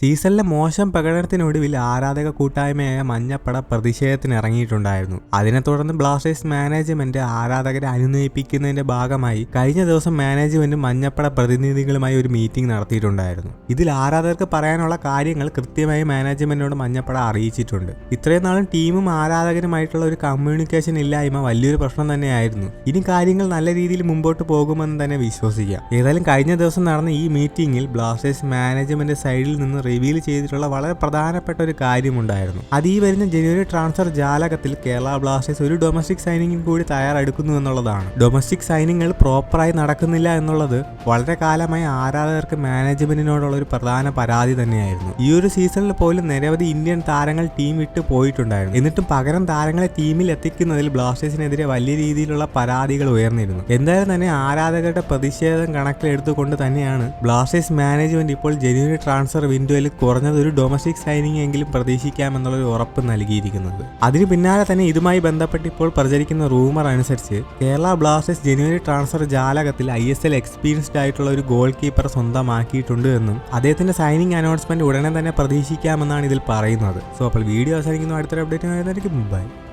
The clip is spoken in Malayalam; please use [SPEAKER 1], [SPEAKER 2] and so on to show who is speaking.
[SPEAKER 1] സീസണിലെ മോശം പ്രകടനത്തിനൊടുവിൽ ആരാധക കൂട്ടായ്മയായ മഞ്ഞപ്പട പ്രതിഷേധത്തിന് ഇറങ്ങിയിട്ടുണ്ടായിരുന്നു അതിനെ തുടർന്ന് ബ്ലാസ്റ്റേഴ്സ് മാനേജ്മെന്റ് ആരാധകരെ അനുനയിപ്പിക്കുന്നതിന്റെ ഭാഗമായി കഴിഞ്ഞ ദിവസം മാനേജ്മെന്റ് മഞ്ഞപ്പട പ്രതിനിധികളുമായി ഒരു മീറ്റിംഗ് നടത്തിയിട്ടുണ്ടായിരുന്നു. ഇതിൽ ആരാധകർക്ക് പറയാനുള്ള കാര്യങ്ങൾ കൃത്യമായി മാനേജ്മെന്റിനോട് മഞ്ഞപ്പട അറിയിച്ചിട്ടുണ്ട്. ഇത്രയും നാളും ടീമും ആരാധകരുമായിട്ടുള്ള ഒരു കമ്മ്യൂണിക്കേഷൻ ഇല്ലായ്മ വലിയൊരു പ്രശ്നം തന്നെയായിരുന്നു. ഇനി കാര്യങ്ങൾ നല്ല രീതിയിൽ മുമ്പോട്ട് പോകുമെന്ന് തന്നെ വിശ്വസിക്കാം. ഏതായാലും കഴിഞ്ഞ ദിവസം നടന്ന ഈ മീറ്റിംഗിൽ ബ്ലാസ്റ്റേഴ്സ് മാനേജ്മെന്റ് സൈഡിൽ നിന്ന് റിവീൽ ചെയ്തിട്ടുള്ള വളരെ പ്രധാനപ്പെട്ട ഒരു കാര്യമുണ്ടായിരുന്നു. അത് ഈ വരുന്ന ജനുവരി ട്രാൻസ്ഫർ ജാലകത്തിൽ കേരള ബ്ലാസ്റ്റേഴ്സ് ഒരു ഡൊമസ്റ്റിക് സൈനിങ്ങിൽ കൂടി തയ്യാറെടുക്കുന്നു എന്നുള്ളതാണ്. ഡൊമസ്റ്റിക് സൈനിങ്ങൾ പ്രോപ്പറായി നടക്കുന്നില്ല എന്നുള്ളത് വളരെ കാലമായി ആരാധകർക്ക് മാനേജ്മെന്റിനോടുള്ള ഒരു പ്രധാന പരാതി തന്നെയായിരുന്നു. ഈ ഒരു സീസണിൽ പോലും നിരവധി ഇന്ത്യൻ താരങ്ങൾ ടീം വിട്ട് പോയിട്ടുണ്ടായിരുന്നു. എന്നിട്ടും പകരം താരങ്ങളെ ടീമിൽ എത്തിക്കുന്നതിൽ ബ്ലാസ്റ്റേഴ്സിനെതിരെ വലിയ രീതിയിലുള്ള പരാതികൾ ഉയർന്നിരുന്നു. എന്തായാലും തന്നെ ആരാധകരുടെ പ്രതിഷേധം കണക്കിലെടുത്തുകൊണ്ട് തന്നെയാണ് ബ്ലാസ്റ്റേഴ്സ് മാനേജ്മെന്റ് ഇപ്പോൾ ജനുവരി ട്രാൻസ്ഫർ വിൻഡോയിൽ കുറഞ്ഞത് ഒരു ഡൊമസ്റ്റിക് സൈനിങ് എങ്കിലും പ്രതീക്ഷിക്കാമെന്നുള്ളൊരു ഉറപ്പ് നൽകിയിരിക്കുന്നത്. അതിന് പിന്നാലെ തന്നെ ഇതുമായി ബന്ധപ്പെട്ട് ഇപ്പോൾ പ്രചരിക്കുന്ന റൂമർ അനുസരിച്ച് കേരള ബ്ലാസ്റ്റേഴ്സ് ജനുവരി ട്രാൻസ്ഫർ ജാലകത്തിൽ ഐ എസ് എൽ എക്സ്പീരിയൻസ്ഡ് ആയിട്ടുള്ള ഒരു ഗോൾ കീപ്പർ സ്വന്തമാക്കിയിട്ടുണ്ട് എന്നും അദ്ദേഹത്തിന്റെ സൈനിങ് അനൗൺസ്മെന്റ് ഉടനെ തന്നെ പ്രതീക്ഷിക്കാമെന്നാണ് ഇതിൽ പറയുന്നത്. സോ അപ്പോൾ വീഡിയോ അവസാനിക്കുന്നു. അടുത്തൊരു അപ്ഡേറ്റ് ബൈ